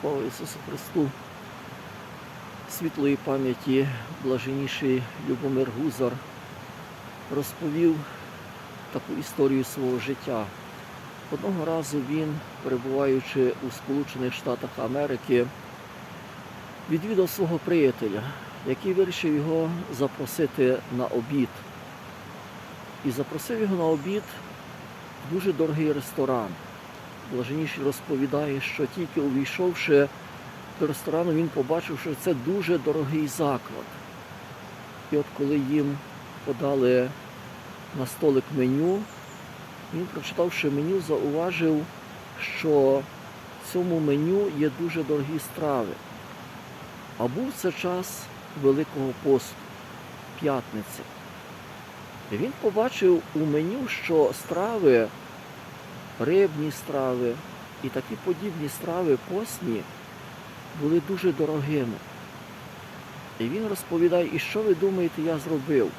Слава Ісусу Христу! Світлої пам'яті блаженніший Любомир Гузар розповів таку історію свого життя. Одного разу він, перебуваючи у Сполучених Штатах Америки, відвідав свого приятеля, який вирішив його запросити на обід. І запросив його на обід в дуже дорогий ресторан. Блаженніший розповідає, що тільки увійшовши до ресторану, він побачив, що це дуже дорогий заклад. І от коли їм подали на столик меню, він, прочитавши меню, зауважив, що в цьому меню є дуже дорогі страви. А був це час Великого посту, п'ятниці. І він побачив у меню, що страви, рибні страви і такі подібні страви постні були дуже дорогими. І він розповідає, і що ви думаєте, я зробив?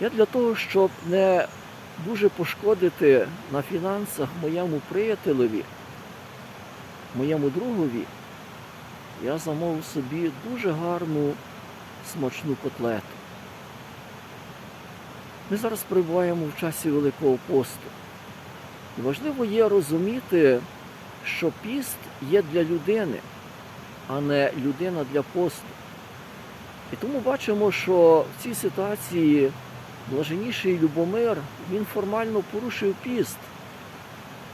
Я для того, щоб не дуже пошкодити на фінансах моєму приятелеві, моєму другові, я замовив собі дуже гарну смачну котлету. Ми зараз перебуваємо в часі Великого посту. І важливо є розуміти, що піст є для людини, а не людина для посту. І тому бачимо, що в цій ситуації блаженніший Любомир, він формально порушив піст.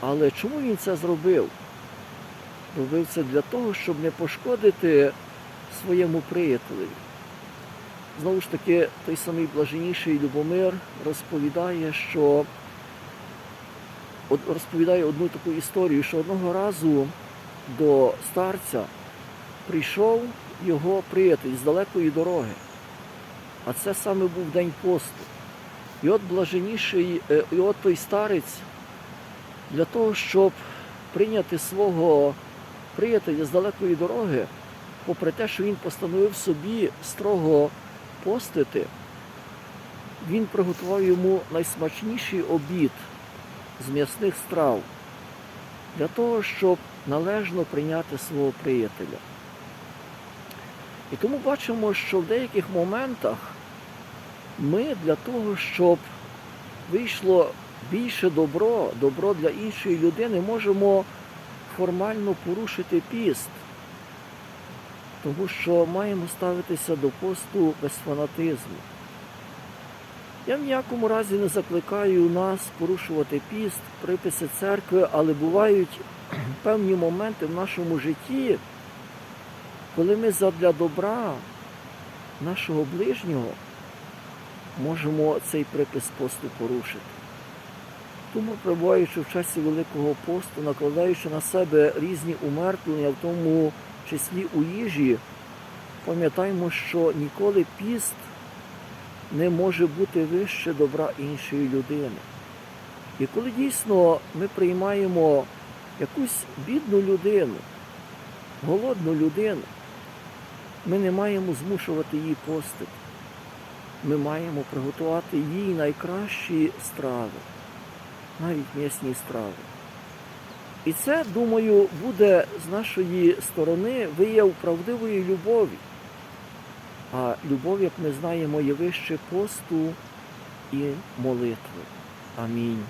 Але чому він це зробив? Робив це для того, щоб не пошкодити своєму приятелеві. Знову ж таки, той самий блаженніший Любомир розповідає, що от розповідає одну таку історію, що одного разу до старця прийшов його приятель з далекої дороги. А це саме був день посту. І от блаженніший, е, і от той старець для того, щоб прийняти свого приятеля з далекої дороги, попри те, що він постановив собі строго постити, він приготував йому найсмачніший обід з м'ясних страв для того, щоб належно прийняти свого приятеля. І тому бачимо, що в деяких моментах ми для того, щоб вийшло більше добро, добро для іншої людини, можемо формально порушити піст, тому що маємо ставитися до посту без фанатизму. Я в ніякому разі не закликаю нас порушувати піст, приписи церкви, але бувають певні моменти в нашому житті, коли ми задля добра нашого ближнього можемо цей припис посту порушити. Тому, перебуваючи в часі Великого посту, накладаючи на себе різні умертвлення, в тому числі у їжі, пам'ятаємо, що ніколи піст не може бути вище добра іншої людини. І коли дійсно ми приймаємо якусь бідну людину, голодну людину, ми не маємо змушувати її постити. Ми маємо приготувати їй найкращі страви, навіть м'ясні страви. І це, думаю, буде з нашої сторони вияв правдивої любові. А любов, як ми знаємо, є вище посту і молитви. Амінь.